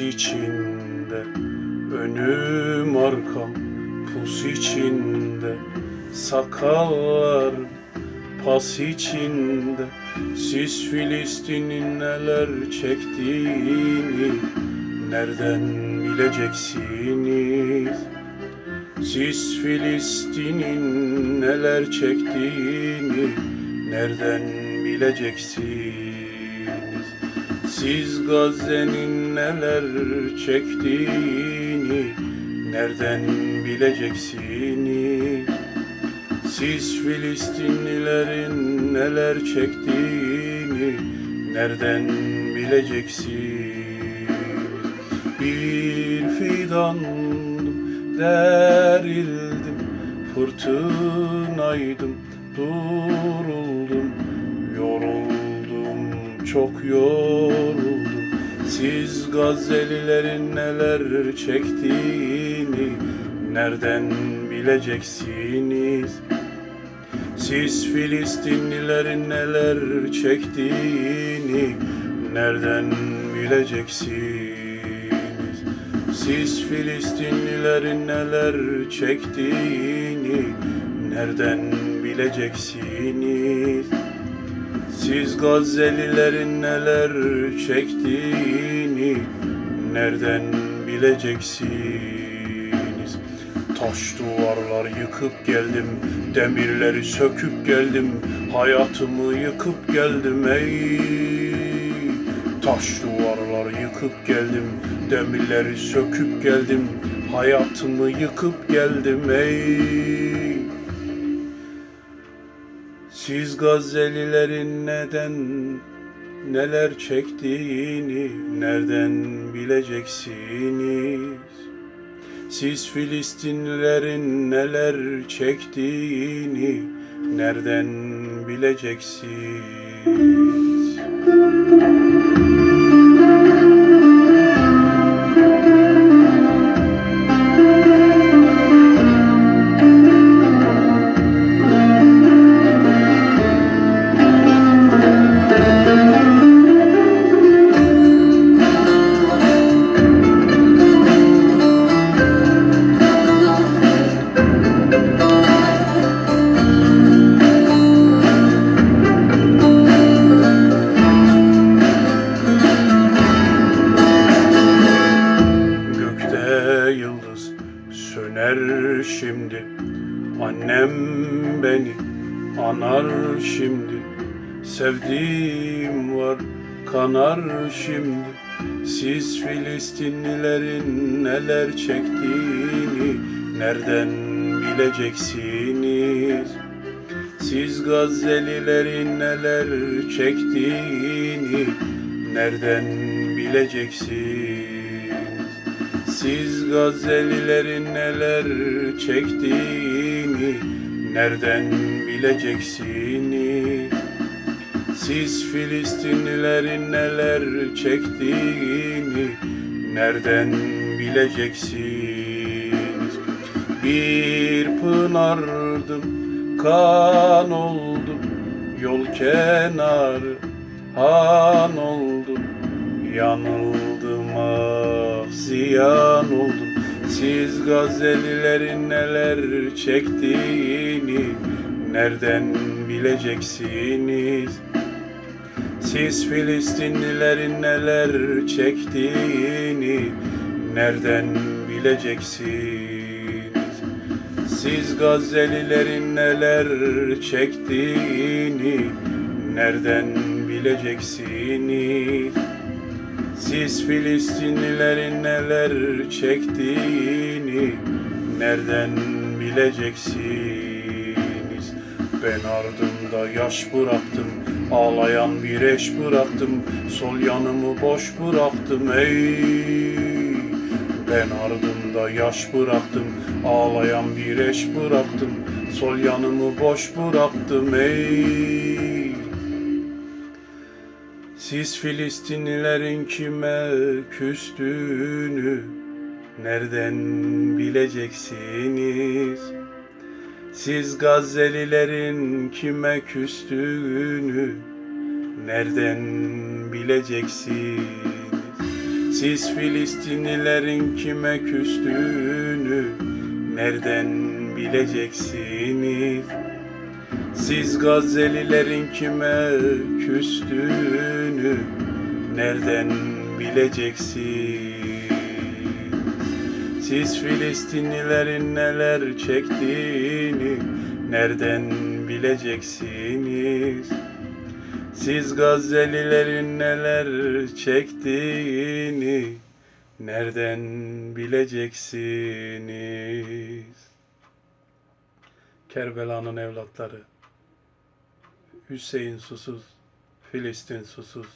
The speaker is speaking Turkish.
içinde Önüm arkam pus içinde Sakallar pas içinde Siz Filistin'in neler çektiğini Nereden bileceksiniz? Siz Filistin'in neler çektiğini Nereden bileceksiniz? Siz Gazze'nin neler çektiğini nereden bileceksiniz? Siz Filistinlilerin neler çektiğini nereden bileceksiniz? Bir fidandım, derildim, fırtınaydım, duruldum, çok yoruldum. Siz Gazze'lilerin neler çektiğini nereden bileceksiniz? Siz Filistinlilerin neler çektiğini nereden bileceksiniz? Siz Filistinlilerin neler çektiğini nereden bileceksiniz? Siz Gazze'lilerin neler çektiğini nereden bileceksiniz? Taş duvarlar yıkıp geldim, demirleri söküp geldim, hayatımı yıkıp geldim ey. Taş duvarlar yıkıp geldim, demirleri söküp geldim, hayatımı yıkıp geldim ey. Siz Gazze'lilerin neden neler çektiğini nereden bileceksiniz? Siz Filistinlilerin neler çektiğini nereden bileceksiniz? Söner şimdi Annem beni anar şimdi Sevdiğim var kanar şimdi Siz Filistinlilerin neler çektiğini Nereden bileceksiniz? Siz Gazze'lilerin neler çektiğini nereden bileceksiniz? Siz Gazze'lilerin neler çektiğini nereden bileceksiniz? Siz Filistinlilerin neler çektiğini nereden bileceksiniz? Bir pınardım, kan oldum, yol kenarı han oldum, yanıldım ah ziyan oldum. Siz Gazze'lilerin neler çektiğini nereden bileceksiniz? Siz Filistinlilerin neler çektiğini nereden bileceksiniz? Siz Gazze'lilerin neler çektiğini nereden bileceksiniz? Siz Filistinlilerin neler çektiğini nereden bileceksiniz? Ben ardımda yaş bıraktım, ağlayan bir eş bıraktım, sol yanımı boş bıraktım ey. Ben ardımda yaş bıraktım, ağlayan bir eş bıraktım, sol yanımı boş bıraktım ey. Siz Filistinlilerin kime küstüğünü nereden bileceksiniz? Siz Gazze'lilerin kime küstüğünü nereden bileceksiniz? Siz Filistinlilerin kime küstüğünü nereden bileceksiniz? Siz Gazze'lilerin kime küstüğünü nereden bileceksiniz? Siz Filistinlilerin neler çektiğini nereden bileceksiniz? Siz Gazze'lilerin neler çektiğini nereden bileceksiniz? Kerbela'nın evlatları Hüseyin susuz, Filistin susuz.